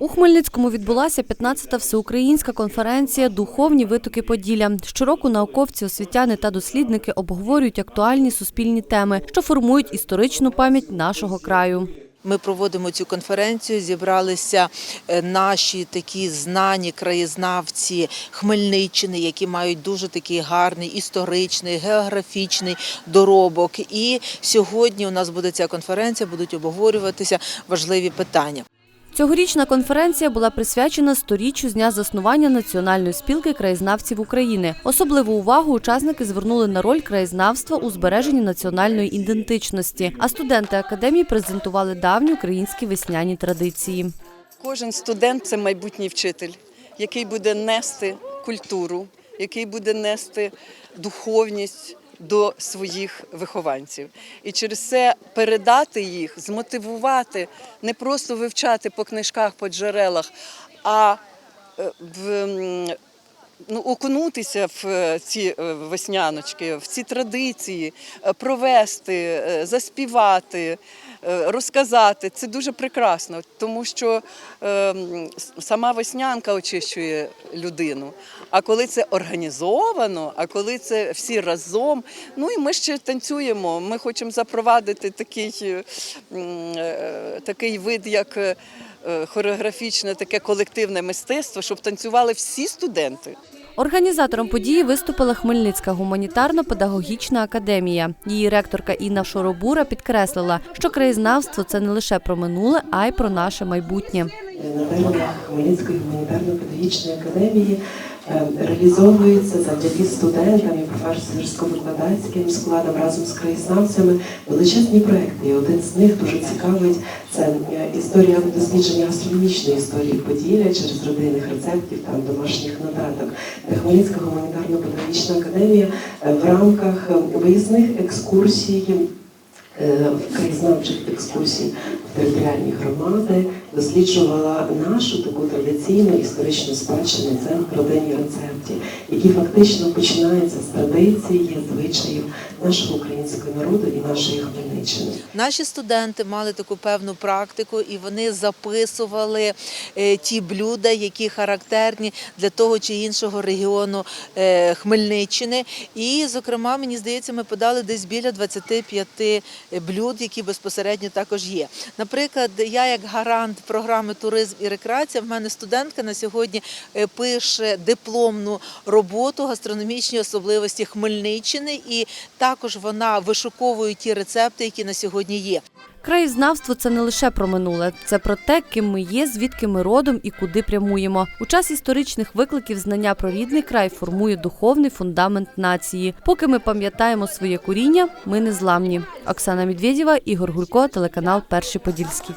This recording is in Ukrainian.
У Хмельницькому відбулася 15-та всеукраїнська конференція Духовні витоки Поділля. Щороку науковці, освітяни та дослідники обговорюють актуальні суспільні теми, що формують історичну пам'ять нашого краю. Ми проводимо цю конференцію. Зібралися е, наші такі знані краєзнавці Хмельниччини, які мають дуже такий гарний історичний, географічний доробок. І сьогодні у нас буде ця конференція, будуть обговорюватися важливі питання. Цьогорічна конференція була присвячена сторіччю з дня заснування Національної спілки краєзнавців України. Особливу увагу учасники звернули на роль краєзнавства у збереженні національної ідентичності. А студенти академії презентували давні українські весняні традиції. Кожен студент це майбутній вчитель, який буде нести культуру, який буде нести духовність до своїх вихованців. І через це передати їх, змотивувати, не просто вивчати по книжках, по джерелах, а е, в, ну, окунутися в е, ці е, весняночки, в ці традиції, е, провести, заспівати, розказати. Це дуже прекрасно, тому що сама веснянка очищує людину. А коли це організовано, а коли це всі разом, ну і ми ще танцюємо. Ми хочемо запровадити такий, такий вид, як хореографічне, таке колективне мистецтво, щоб танцювали всі студенти. Організатором події виступила Хмельницька гуманітарно-педагогічна академія. Її ректорка Інна Шоробура підкреслила, що краєзнавство це не лише про минуле, а й про наше майбутнє. На теренах Хмельницької гуманітарно-педагогічної академії е, реалізовується завдяки студентам і професорсько-викладацьким складам разом з краєзнавцями величезні проекти. І один з них дуже цікавий це е, історія дослідження астрономічної історії Поділля через родинних рецептів там домашніх нотаток. Хмельницька гуманітарно-педагогічна академія е, в рамках виїзних екскурсій краєзнавчих екскурсій в територіальні громади, досліджувала нашу таку традиційну історичну спадщину, це родинні рецепти, які фактично починаються з традиції, звичаїв нашого українського народу і нашої Хмельниччини. Наші студенти мали таку певну практику, і вони записували е, ті блюда, які характерні для того чи іншого регіону е, Хмельниччини. І, зокрема, мені здається, ми подали десь біля 25 блюд, які безпосередньо також є. Наприклад, я як гарант програми туризм і рекреація, в мене студентка на сьогодні е, пише дипломну роботу гастрономічні особливості Хмельниччини, і також вона вишуковує ті рецепти, які на сьогодні є. Краєзнавство це не лише про минуле, це про те, ким ми є, звідки ми родом і куди прямуємо. У час історичних викликів знання про рідний край формує духовний фундамент нації. Поки ми пам'ятаємо своє коріння, ми незламні. Оксана Медведєва, Ігор Гулько, телеканал Перший Подільський.